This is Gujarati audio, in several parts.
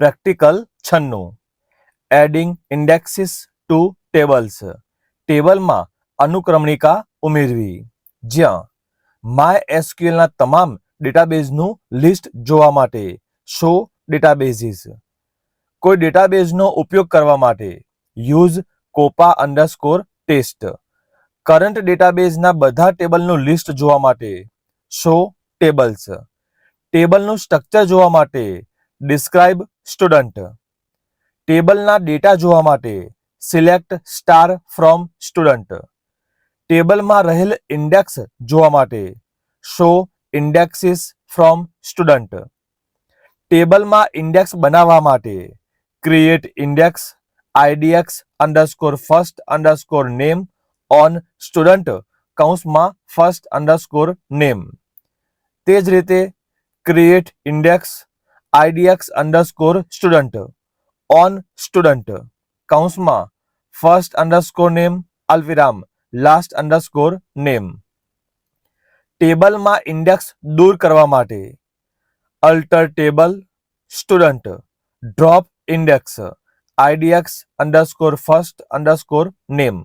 પ્રેક્ટિકલ છન્નું એડિંગ ઇન્ડેક્સિસ ટુ ટેબલ્સ ટેબલમાં અનુક્રમણિકા ઉમેરવી જ્યાં માય એસક્યુએલના તમામ ડેટાબેઝનું લિસ્ટ જોવા માટે શો ડેટાબેઝીસ કોઈ ડેટાબેઝનો ઉપયોગ કરવા માટે યુઝ કોપા અંડરસ્કોર ટેસ્ટ કરંટ ડેટાબેઝના બધા ટેબલનું લિસ્ટ જોવા માટે શો ટેબલ્સ ટેબલનું સ્ટ્રક્ચર જોવા માટે ડિસ્ક્રાઇબ સ્ટુડન્ટ ટેબલના ડેટા જોવા માટે સિલેક્ટ સ્ટાર ફ્રોમ સ્ટુડન્ટ ટેબલમાં રહેલ ઇન્ડેક્સ જોવા માટે શો ઇન્ડેક્સિસ ફ્રોમ સ્ટુડન્ટ ટેબલમાં ઇન્ડેક્સ બનાવવા માટે create index IDX underscore first underscore name on student કૌંસમાં ફર્સ્ટ અંડરસ્કોર નેમ તે જ રીતે create index IDX underscore student on student કૌંસમાં first underscore name અલ્વિરામ last underscore name ટેબલમાં ઇન્ડેક્સ દૂર કરવા માટે alter table student drop index IDX underscore first underscore name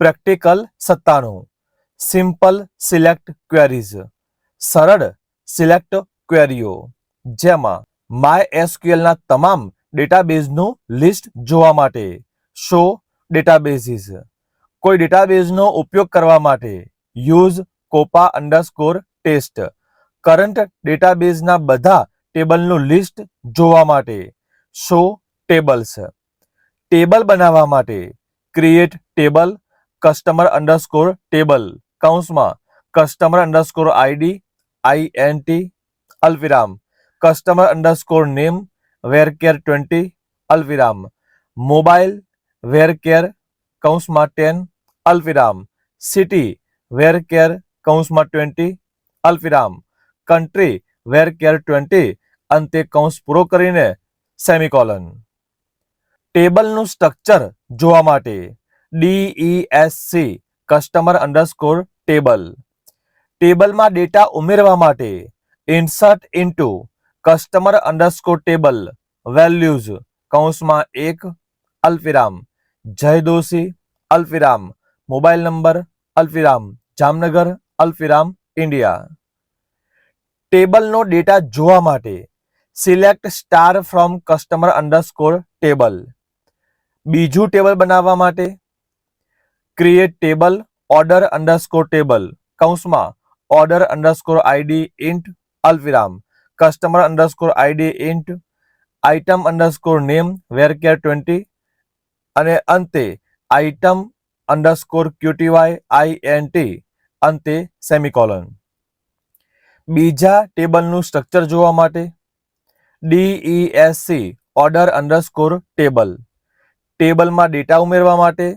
practical સત્તાણું સિમ્પલ સિલેક્ટ ક્વેરીઝ સરળ સિલેક્ટ ક્વેરીઓ જેમાં માય એસક્યુએલના તમામ ડેટાબેઝનું લિસ્ટ જોવા માટે શો ડેટાબેઝીસ કોઈ ડેટાબેઝનો ઉપયોગ કરવા માટે યુઝ કોપા અંડરસ્કોર ટેસ્ટ કરંટ ડેટાબેઝના બધા ટેબલનું લિસ્ટ જોવા માટે શો ટેબલ્સ ટેબલ બનાવવા માટે create table customer underscore table કૌંસમાં customer underscore ID I N T અલ્વિરામ. Customer underscore name varchar twenty અલ્વિરામ. Mobile varchar કૌંસમાં ટેન અલ્વિરામ. સિટી વેર કેર કૌંસમાં ટ્વેન્ટી અલ્વિરામ. કન્ટ્રી વેર કેર ટ્વેન્ટી અંતે કૌંસ પૂરો કરીને સેમિકોલન ટેબલનું સ્ટ્રક્ચર જોવા માટે. ડીઈએસસી કસ્ટમર અંડરસ્કોર ટેબલ ટેબલમાં ડેટા ઉમેરવા માટે. insert into customer underscore table values કૌંસમાં એક અલ્ફિરામ જય Doshi અલ્ફિરામ mobile number અલ્ફિરામ Jamnagar અલ્ફિરામ India ટેબલનો data જોવા માટે select star from customer underscore table બીજું ટેબલ બનાવવા માટે create table order underscore table કૌંસમાં order underscore ID int અલ્ફિરામ customer underscore ID int item underscore name varchar twenty અને અંતે item underscore QTY I N T અંતે સેમિકોલન બીજા ટેબલનું સ્ટ્રક્ચર જોવા માટે ડીઈએસસી ઓર્ડર અંડરસ્કોર ટેબલ ટેબલમાં ડેટા ઉમેરવા માટે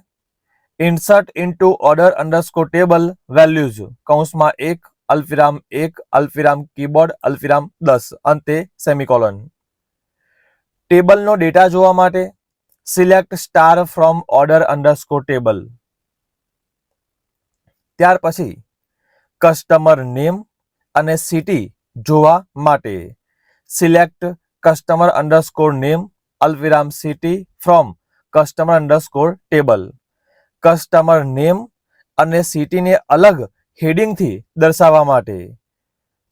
insert into order underscore table values કૌંસમાં એક અલ્ફિરામ એક, અલ્ફિરામ કીબોર્ડ, અલ્ફિરામ દસ. અંતે સેમિકોલન. ટેબલનો ડેટા જોવા માટે select star from order underscore table. ત્યાર પછી કસ્ટમર નેમ અને સિટી જોવા માટે select customer underscore name, અલ્ફિરામ city from customer underscore table. Customer name અને સિટીને અલગ હેડિંગથી દર્શાવવા માટે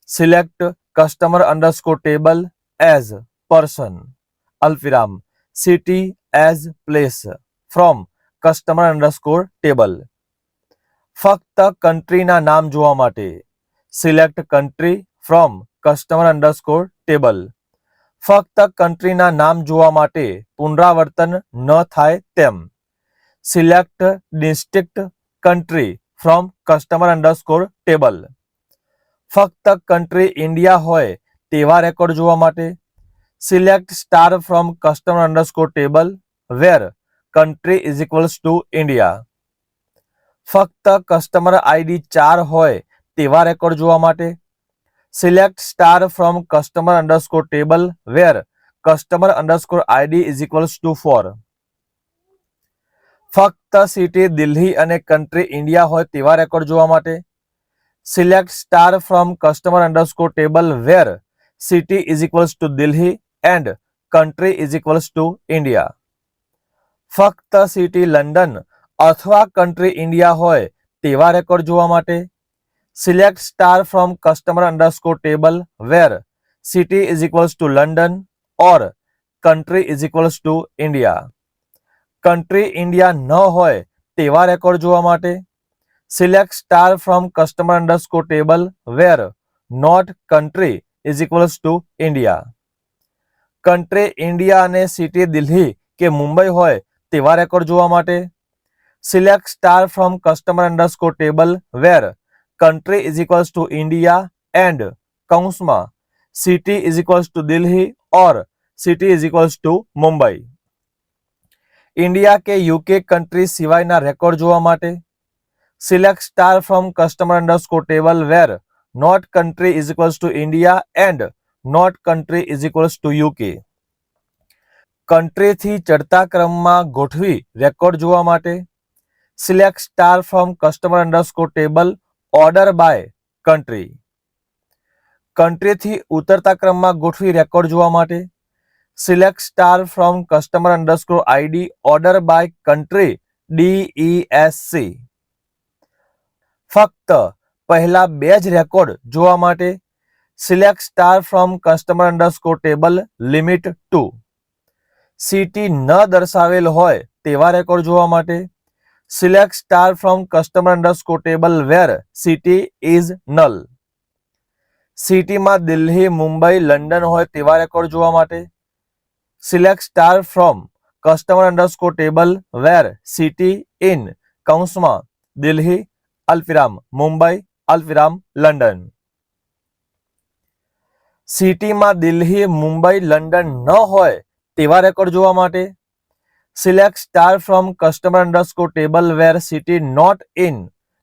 select customer underscore table as person અલ્ફિરામ city as place from customer underscore table ફક્ત કન્ટ્રીના નામ જોવા માટે select country from customer underscore table ફક્ત કન્ટ્રીના નામ જોવા માટે પુનરાવર્તન ન થાય તેમ select distinct country from customer underscore table ફક્ત કન્ટ્રી ઇન્ડિયા હોય તેવા રેકોર્ડ જોવા માટે select star from customer underscore table where country is equals to India ફક્ત કસ્ટમર આઈડી ચાર હોય તેવા રેકોર્ડ જોવા માટે select star from customer underscore table where customer underscore ID is equals to four ફક્ત સિટી દિલ્હી અને કન્ટ્રી ઇન્ડિયા હોય તેવા રેકોર્ડ જોવા માટે select star from customer underscore table where city is equals to Delhi and country is equals to India ફક્ત સિટી લંડન અથવા કન્ટ્રી ઇન્ડિયા હોય તેવા રેકોર્ડ જોવા માટે select star from customer underscore table where city is equals to London or country is equals to India country India ન હોય તેવા રેકોર્ડ જોવા માટે select star from customer underscore table where not country is equals to India country India અને સિટી દિલ્હી કે મુંબઈ હોય તેવા રેકોર્ડ જોવા માટે select star from customer underscore table where country is equals to India and કૌંસમાં city is equals to Delhi or city is equals to Mumbai India કે યુકે કન્ટ્રી સિવાયના રેકોર્ડ જોવા માટે? Select star from customer underscore table where not country is equals to India and not country is equals to UK કન્ટ્રીથી ચડતા ક્રમમાં ગોઠવી રેકોર્ડ જોવા માટે? Select star from customer underscore table order by country કન્ટ્રીથી ઉતરતા ક્રમમાં ગોઠવી રેકોર્ડ જોવા માટે? select star from customer underscore ID order by country DESC ફક્ત પહેલા બે જ રેકોર્ડ જોવા માટે select star from customer underscore table limit two city ન દર્શાવેલ હોય તેવા રેકોર્ડ જોવા માટે select star from customer underscore table where city is null સિટીમાં દિલ્હી મુંબઈ લંડન હોય તેવા રેકોર્ડ જોવા માટે select star from customer underscore table where city in કૌંસમાં દિલ્હી અલ્ફિરામ મુંબઈ અલ્ફિરામ લંડન સિટીમાં દિલ્હી મુંબઈ લંડન ન હોય તેવા રેકોર્ડ જોવા માટે select star from customer underscore table where city not in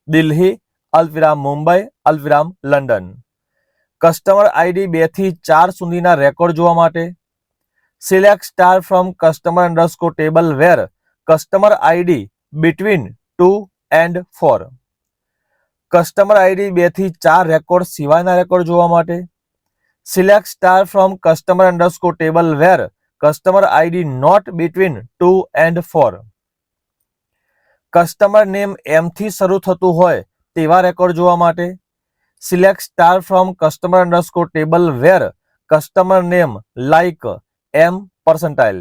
Delhi અલ્ફિરામ Mumbai અલ્ફિરામ લંડન કસ્ટમર આઈડી બેથી ચાર સુધીના રેકોર્ડ જોવા માટે select star from customer underscore table where customer ID between two and four customer ID બેથી ચાર રેકોર્ડ સિવાયના રેકોર્ડ જોવા માટે. Select star from customer underscore table where customer ID not between two and four customer name એમથી શરૂ થતું હોય તેવા રેકોર્ડ જોવા માટે. Select star from customer underscore table where customer name like M percentile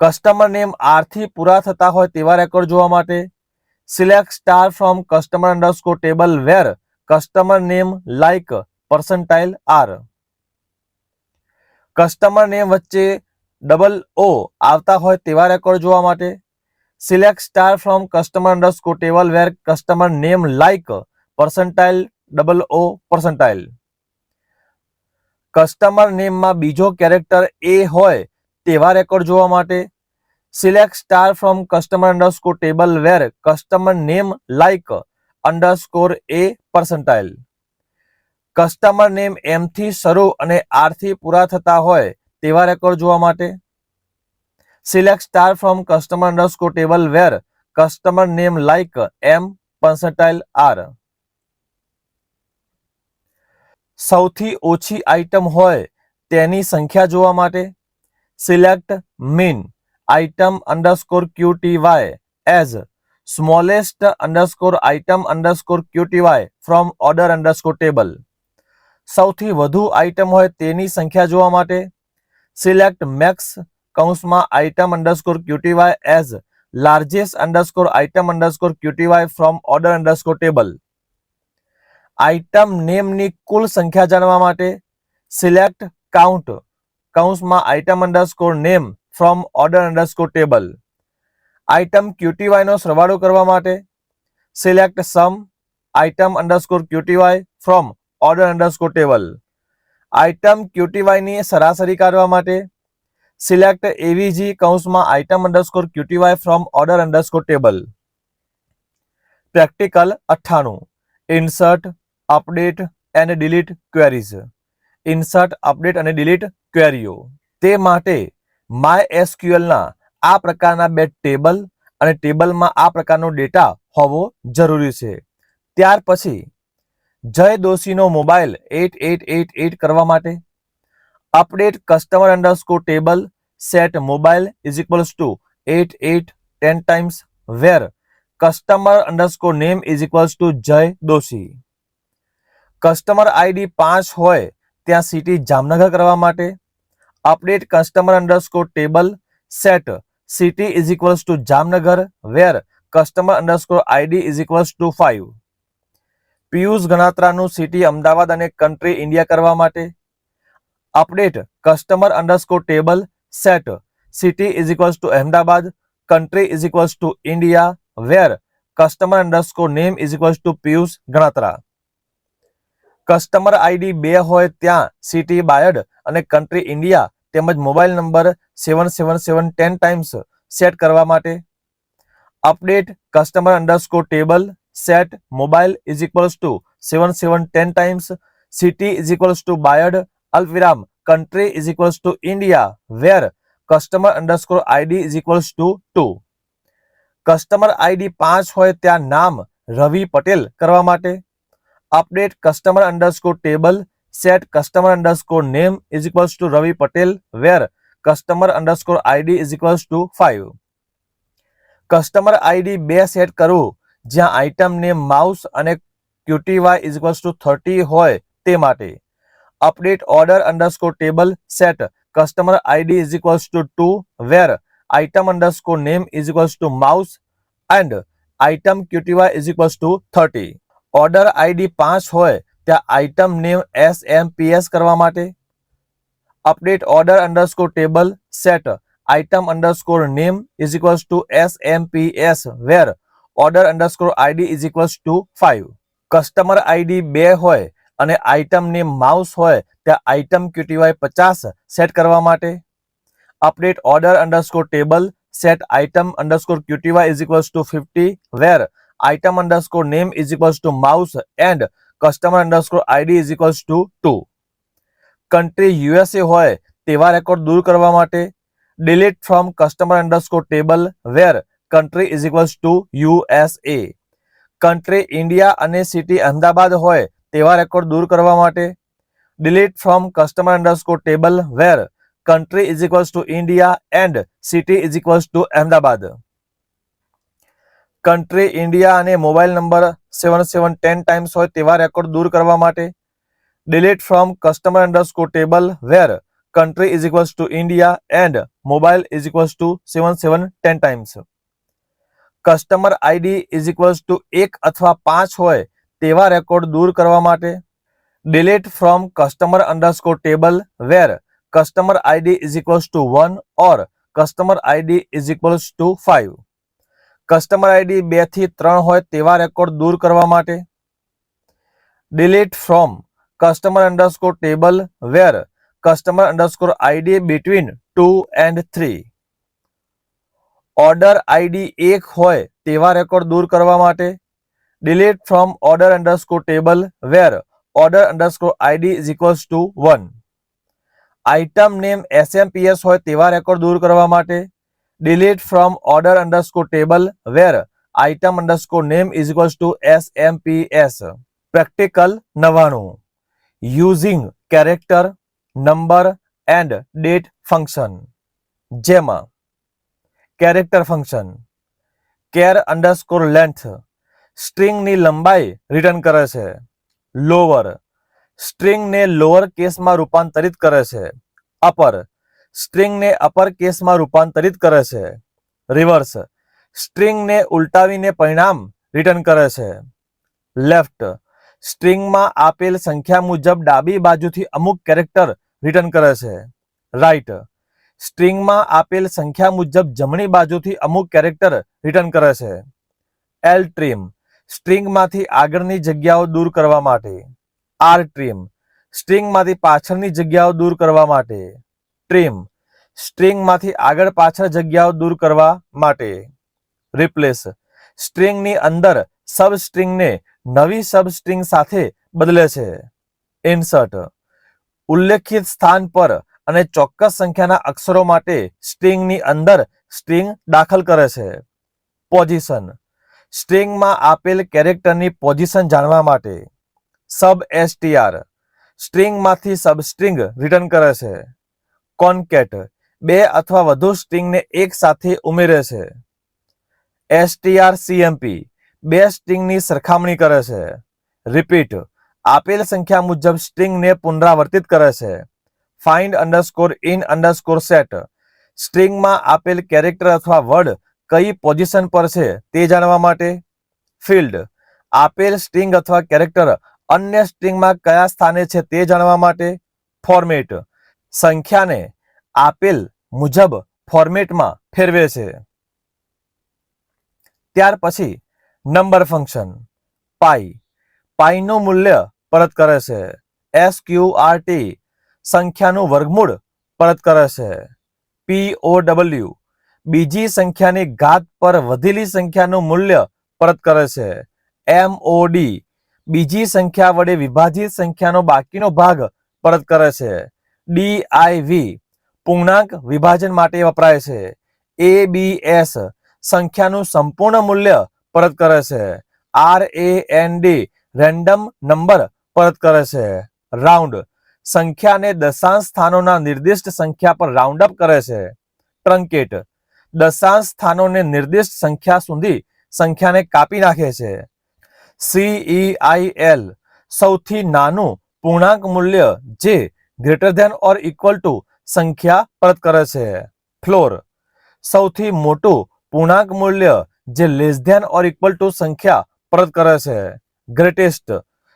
customer name આરથી પૂરા થતા હોય તેવા રેકોર્ડ જોવા માટે select star from customer underscore table where customer name like percentile R customer name વચ્ચે ડબલ ઓ આવતા હોય તેવા રેકોર્ડ જોવા માટે select star from customer underscore table where customer name like percentile double O percentile customer નેમમાં બીજો કેરેક્ટર એ હોય તેવા રેકોર્ડ જોવા માટે. Select star from customer underscore table where customer name like underscore A percentile. Customer name એમથી શરૂ અને આરથી પૂરા થતા હોય તેવા રેકોર્ડ જોવા માટે. Select star from customer underscore table where customer name like M percentile R. સૌથી ઓછી આઇટમ હોય તેની સંખ્યા જોવા માટે select min item underscore Q T Y as smallest underscore item underscore Q T Y from order underscore table. સૌથી વધુ આઇટમ હોય તેની સંખ્યા જોવા માટે સિલેક્ટ મેક્સ કૌંસમાં item underscore Q T Y as largest underscore item underscore Q T Y from order underscore table. Item નેમની કુલ સંખ્યા જાણવા માટે સિલેક્ટ કાઉન્ટ કૌંસમાં item underscore name from order underscore table. Item ક્યુટીવાયનો સરવાળો કરવા માટે select sum item underscore Q T Y from order underscore table. Item ક્યુટીવાયની સરાસરી કાઢવા માટે સિલેક્ટ એવીજી કૌંસમાં item underscore Q T Y from order underscore table. Practical અઠ્ઠાણું. Insert update and delete queries insert update અને ડિલીટ ક્વેરીઓ તે માટે માય એસક્યુએલના આ પ્રકારના બે ટેબલ અને ટેબલમાં આ પ્રકારનો ડેટા હોવો જરૂરી છે. ત્યાર પછી Jay દોશીનો mobile eight eight eight eight કરવા માટે update customer underscore table set mobile is equals to eight eight ten times where customer underscore name is equals to Jay Doshi. Customer ID પાંચ હોય ત્યાં સિટી જામનગર કરવા માટે update customer underscore table set city is equals to Jamnagar where customer underscore ID is equals to five Piyush ગણાત્રાનું city Ahmedabad અને કન્ટ્રી ઇન્ડિયા કરવા માટે update customer underscore table set city is equals to Ahmedabad country is equals to India where customer underscore name is equals to Piyush Ganatra customer ID બે હોય ત્યાં સિટી બાયડ અને કન્ટ્રી ઇન્ડિયા તેમજ mobile number seven seven seven ten times set કરવા માટે. Update customer underscore table set mobile is equals to seven seven ten times city is equals to Bayad અલ્પવિરામ country is equals to India where customer underscore ID is equals to two customer ID પાંચ હોય ત્યાં નામ રવિ પટેલ કરવા માટે. update customer underscore table set customer underscore name is equals to Ravi Patel where customer underscore ID is equals to five customer ID બે સેટ કરવું જ્યાં આઇટમ નેમ માઉસ અને QTY is equals to thirty હોય તે માટે update order underscore table set customer id is equals to 2 where item underscore name is equals to mouse and item qty is equals to 30 order ID પાંચ હોય, ત્યાં item name S M P S કરવા માટે. Update order underscore table set, item underscore name is equals to S M P S where order underscore ID is equals to five customer ID બે હોય અને આઇટમ નેમ માઉસ હોય, ત્યાં આઇટમ ક્યુટીવાય પચાસ સેટ કરવા માટે. Update order underscore table set, item underscore Q T Y is equals to fifty where Item underscore name is equals to mouse and customer underscore ID is equals to two country USA હોય તેવા રેકોર્ડ દૂર કરવા માટે delete from customer underscore table where country is equals to USA country India અને સિટી અહેમદાબાદ હોય તેવા રેકોર્ડ દૂર કરવા માટે delete from customer underscore table where country is equals to India and city is equals to Ahmedabad. Country India અને mobile number seven seven ten times હોય તેવા રેકોર્ડ દૂર કરવા માટે delete from customer underscore table where country is equals to India and mobile is equals to seven seven ten times customer ID is equals to એક અથવા પાંચ હોય તેવા રેકોર્ડ દૂર કરવા માટે delete from customer underscore table where customer id is equals to 1 or customer id is equals to 5 customer ID બે થી ત્રણ હોય તેવા રેકોર્ડ દૂર કરવા માટે delete from customer underscore table where customer underscore id between 2 and 3 order ID એક હોય તેવા રેકોર્ડ દૂર કરવા માટે delete from order underscore table where order underscore id is equals to 1 item name SMPS હોય તેવા રેકોર્ડ દૂર કરવા માટે delete from order underscore table where item underscore name is equals to smps practical નવાણું using character number and date function જેમાં character function char underscore length સ્ટ્રિંગની લંબાઈ રિટર્ન કરે છે લોઅર સ્ટ્રિંગને લોઅર કેસમાં રૂપાંતરિત કરે છે અપર સ્ટ્રિંગને અપર કેસમાં રૂપાંતરિત કરે છે. રિવર્સ. સ્ટ્રિંગને ઉલટાવીને પરિણામ રિટર્ન કરે છે. લેફ્ટ. સ્ટ્રિંગમાં આપેલ સંખ્યા મુજબ ડાબી બાજુથી અમુક કેરેક્ટર રિટર્ન કરે છે. રાઈટ સ્ટ્રિંગમાં આપેલ સંખ્યા મુજબ જમણી બાજુથી અમુક કેરેક્ટર રિટર્ન કરે છે. એલ ટ્રીમ સ્ટ્રિંગમાંથી આગળની જગ્યાઓ દૂર કરવા માટે. આર ટ્રીમ સ્ટ્રિંગમાંથી પાછળની જગ્યાઓ દૂર કરવા માટે. ટ્રીમ સ્ટ્રિંગમાંથી આગળ પાછળ જગ્યાઓ દૂર કરવા માટે. રિપ્લેસ સ્ટ્રિંગની અંદર સબ સ્ટ્રિંગને નવી સબ સ્ટ્રિંગ સાથે બદલે છે. ઇન્સર્ટ ઉલ્લેખિત સ્થાન પર અને ચોક્કસ સંખ્યાના અક્ષરો માટે સ્ટ્રિંગની અંદર સ્ટ્રિંગ દાખલ કરે છે. પોઝિશન સ્ટ્રિંગમાં આપેલ કેરેક્ટરની પોઝિશન જાણવા માટે. સબ એસટીઆર સ્ટ્રિંગમાંથી સબસ્ટ્રિંગ રિટર્ન કરે છે. કોન્કેટ બે અથવા વધુ સ્ટ્રિંગને એક સાથે ઉમેરે છે. એસટીઆર સીએમપી બે સ્ટ્રિંગની સરખામણી કરે છે. રિપીટ આપેલ સંખ્યા મુજબ સ્ટ્રિંગને પુનરાવર્તિત કરે છે. Find underscore in underscore set સ્ટ્રિંગમાં આપેલ કેરેક્ટર અથવા વર્ડ કઈ પોઝિશન પર છે તે જાણવા માટે. ફિલ્ડ આપેલ સ્ટ્રિંગ અથવા કેરેક્ટર અન્ય સ્ટ્રિંગમાં કયા સ્થાને છે તે જાણવા માટે. ફોર્મેટ સંખ્યાને આપેલ મુજબ ફોર્મેટમાં ફેરવે છે. ત્યાર પછી નંબર ફંક્શન. પાઈ. પાઈનું મૂલ્ય પરત કરે છે. એસ ક્યુ આર ટી સંખ્યાનું વર્ગમૂળ પરત કરે છે. પી ઓ ડબલ્યુ બીજી સંખ્યાની ઘાત પર વધેલી સંખ્યાનું મૂલ્ય પરત કરે છે. એમ ઓ ડી બીજી સંખ્યા વડે વિભાજિત સંખ્યાનો બાકીનો ભાગ પરત કરે છે. ડી આઈ વી, પૂર્ણાંક વિભાજન માટે વપરાય છે. એ બી એસ સંખ્યાનું સંપૂર્ણ મૂલ્ય પરત કરે છે. R A N D random number પરત કરે છે. રાઉન્ડ સંખ્યાને દશાંશ સ્થાનોના નિર્દિષ્ટ સંખ્યા પર રાઉન્ડ અપ કરે છે. ટ્રંકેટ દશાંશ સ્થાનોને નિર્દિષ્ટ સંખ્યા સુધી સંખ્યાને કાપી નાખે છે. સીઈઆઈએલ સૌથી નાનું પૂર્ણાંક મૂલ્ય જે greater than or equal to સંખ્યા પરત કરે છે. ફ્લોર. સૌથી મોટું પૂર્ણાંક મૂલ્ય જે less than or equal to સંખ્યા પરત કરે છે. ગ્રેટેસ્ટ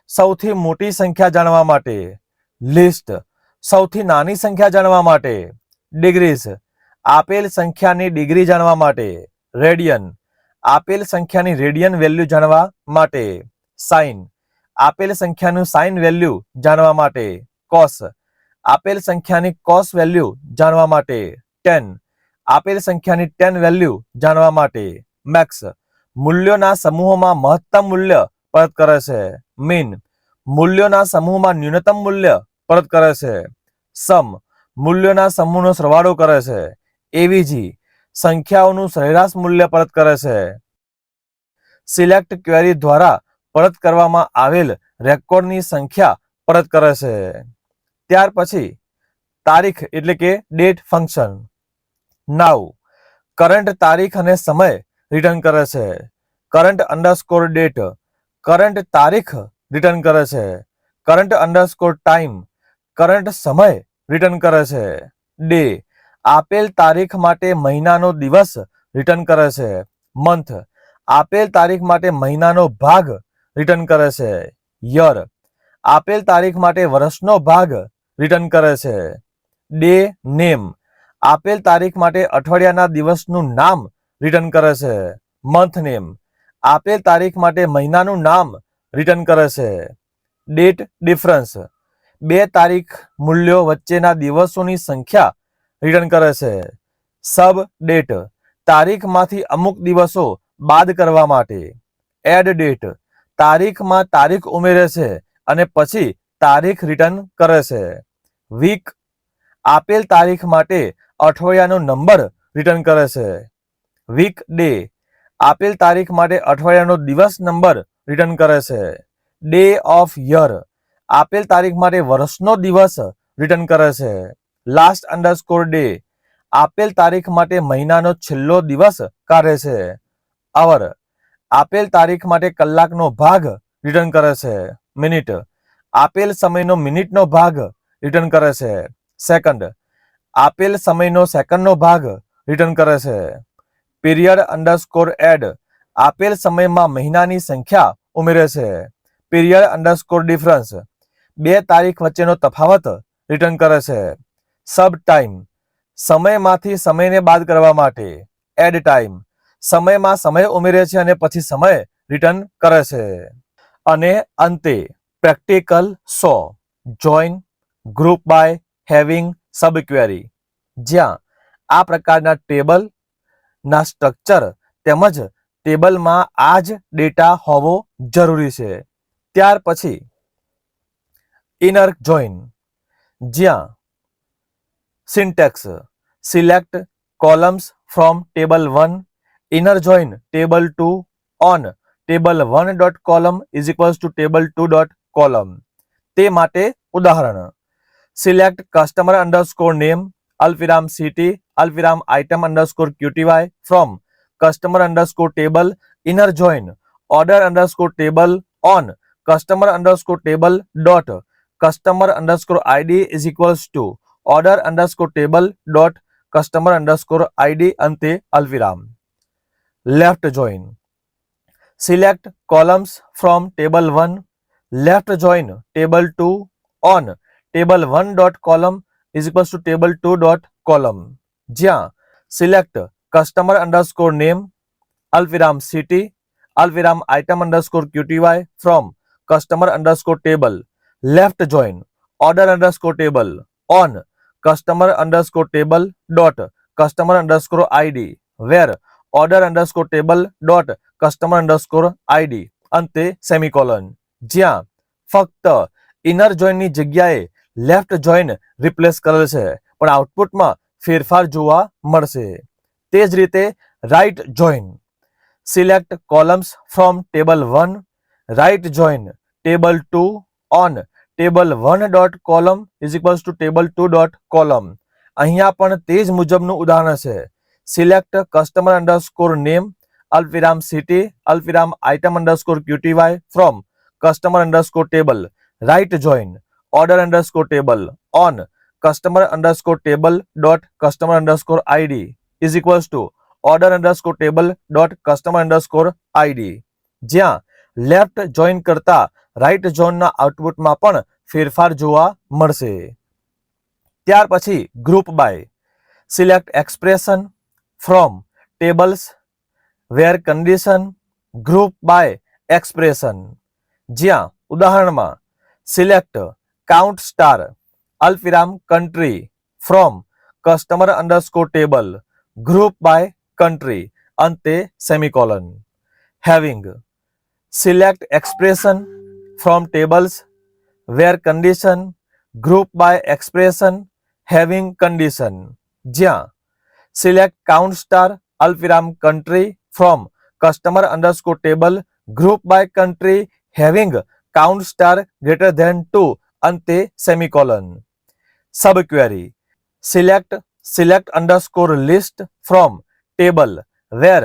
સૌથી મોટી સંખ્યા જાણવા માટે. લિસ્ટ સૌથી નાની સંખ્યા જાણવા માટે. ડિગ્રીઝ આપેલ સંખ્યાની ડિગ્રી જાણવા માટે. રેડિયન આપેલ સંખ્યાની રેડિયન વેલ્યુ જાણવા માટે. સાઇન આપેલ સંખ્યાનું સાઇન વેલ્યુ જાણવા માટે. કોસ આપેલ સંખ્યાની કોસ વેલ્યુ જાણવા માટે ટેન આપેલ સંખ્યાની ટેન વેલ્યુ જાણવા માટે મેક્સ મૂલ્યોના સમૂહોમાં મહત્તમ મૂલ્ય પરત કરે છે. મીન મૂલ્યોના સમૂહમાં ન્યૂનતમ મૂલ્ય પરત કરે છે. સમ મૂલ્યોના સમૂહનો સરવાળો કરે છે. એવીજી સંખ્યાઓનું સરેરાશ મૂલ્ય પરત કરે છે. સિલેક્ટ ક્વેરી દ્વારા પરત કરવામાં આવેલ રેકોર્ડની સંખ્યા પરત કરે છે. ત્યાર પછી તારીખ એટલે કે ડેટ ફંક્શન નાવ કરંટ તારીખ અને સમય રિટર્ન કરે છે. કરંટ અંડરસ્કોર ડેટ કરંટ તારીખ રિટર્ન કરે છે. કરંટ અંડરસ્કોર ટાઈમ કરંટ સમય રિટર્ન કરે છે. ડે આપેલ તારીખ માટે મહિનાનો દિવસ રિટર્ન કરે છે. મંથ આપેલ તારીખ માટે મહિનાનો ભાગ રિટર્ન કરે છે. યર આપેલ તારીખ માટે વર્ષનો ભાગ રિટર્ન કરે છે. Day name. આપેલ તારીખ માટે અઠવાડિયાના દિવસનું નામ રિટર્ન કરે છે. Month name. આપેલ તારીખ માટે મહિનાનું નામ રિટર્ન કરે છે. Date difference. બે તારીખ મૂલ્યો વચ્ચેના દિવસોની સંખ્યા રિટર્ન કરે છે. સબ ડેટ. તારીખમાંથી અમુક દિવસો બાદ કરવા માટે. Add date. તારીખમાં તારીખ ઉમેરે છે અને પછી તારીખ રિટર્ન કરે છે. વીક આપેલ તારીખ માટે અઠવાડિયાનો નંબર રિટર્ન કરે છે. વીક ડે આપેલ તારીખ માટે અઠવાડિયાનો દિવસ નંબર રિટર્ન કરે છે. ડે ઓફ યર આપેલ તારીખ માટે વર્ષનો દિવસ રિટર્ન કરે છે. લાસ્ટ અંડરસ્કોર ડે આપેલ તારીખ માટે મહિનાનો છેલ્લો દિવસ કાઢે છે. અવર આપેલ તારીખ માટે કલાકનો ભાગ રિટર્ન કરે છે. મિનિટ આપેલ સમયનો મિનિટનો ભાગ રિટર્ન કરે છે. સેકન્ડ આપેલ સમયનો સેકન્ડનો ભાગ રિટર્ન કરે છે. પીરિયડ અંડરસ્કોર એડ આપેલ સમયમાં મહિનાની સંખ્યા ઉમેરે છે. પીરિયડ અંડરસ્કોર ડિફરન્સ બે તારીખ વચ્ચેનો તફાવત રિટર્ન કરે છે. સબ ટાઈમ સમયમાંથી સમયને બાદ કરવા માટે એડ ટાઈમ સમયમાં સમય ઉમેરે છે અને પછી સમય રિટર્ન કરે છે. અને અંતે practical so join group by having subquery જ્યાં આ પ્રકારના ટેબલ ના સ્ટ્રક્ચર તેમજ ટેબલમાં આ જ ડેટા હોવો જરૂરી છે ત્યાર પછી ઇનર જોઈન જ્યાં syntax select columns from table one inner join table two on table one dot column is equals to table two dot column તે માટે ઉદાહરણ select customer underscore name, alfiram city, alfiram item underscore qty from customer underscore table inner join order underscore table on customer underscore table dot customer underscore id is equals to order underscore table dot customer underscore id ante alviram left join. Select columns from table 1 left join table 2 on table one dot column is equals to table two dot column જ્યાં સિલેક્ટ કસ્ટમર અંડરસ્કોર નેમ અલ્પવિરામ સિટી અલ્પવિરામ item underscore QTY from customer underscore table left join order underscore table on customer underscore table dot customer underscore ID where order underscore table dot customer underscore ID અંતે સેમિકોલન જ્યાં ફક્ત ઇનર જોઈનની જગ્યાએ લેફ્ટ જોઈન રિપ્લેસ કરેલ છે પણ આઉટપુટમાં ફેરફાર જોવા મળશે તે જ રીતે right join select columns from table one right join table two on table one dot column is equals to table two dot column અહીંયા પણ તે જ મુજબનું ઉદાહરણ છે સિલેક્ટ કસ્ટમર અંડરસ્કોર નેમ અલ્પવિરામ સિટી અલ્પવિરામ item underscore QTY from customer underscore table right join order underscore table on customer underscore table dot customer underscore ID is equals to order underscore table dot customer underscore ID જ્યાં લેફ્ટ જોઈન કરતા રાઇટ જોઈનના આઉટપુટમાં પણ ફેરફાર જોવા મળશે ત્યાર પછી group by select expression from tables where condition group by expression જ્યાં ઉદાહરણમાં સિલેક્ટ કાઉન્ટ સ્ટાર અલ્પવિરામ country from customer underscore table group by country અંતે semicolon having select expression from tables where condition group by expression having condition જ્યાં સિલેક્ટ કાઉન્ટ સ્ટાર અલ્પવિરામ country from customer underscore table group by country having count star greater than two અંતે semicolon sub query select select underscore list from table where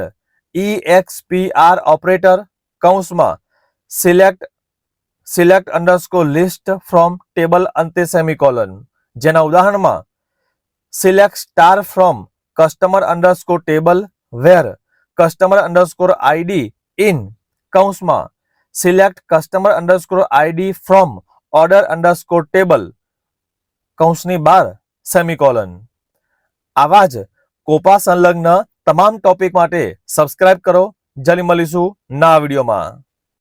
E X P R operator કૌંસમાં select select underscore list from table અંતે સેમિકોલન જેના ઉદાહરણમાં select star from customer underscore table where customer underscore ID in કૌંસમાં select customer underscore ID from order underscore table કૌંસની બાર સેમિકોલન આવા જ કોપા સંલગ્ન તમામ ટોપિક માટે સબસ્ક્રાઇબ કરો. જલ્દી મળીશું ના વિડીયોમાં.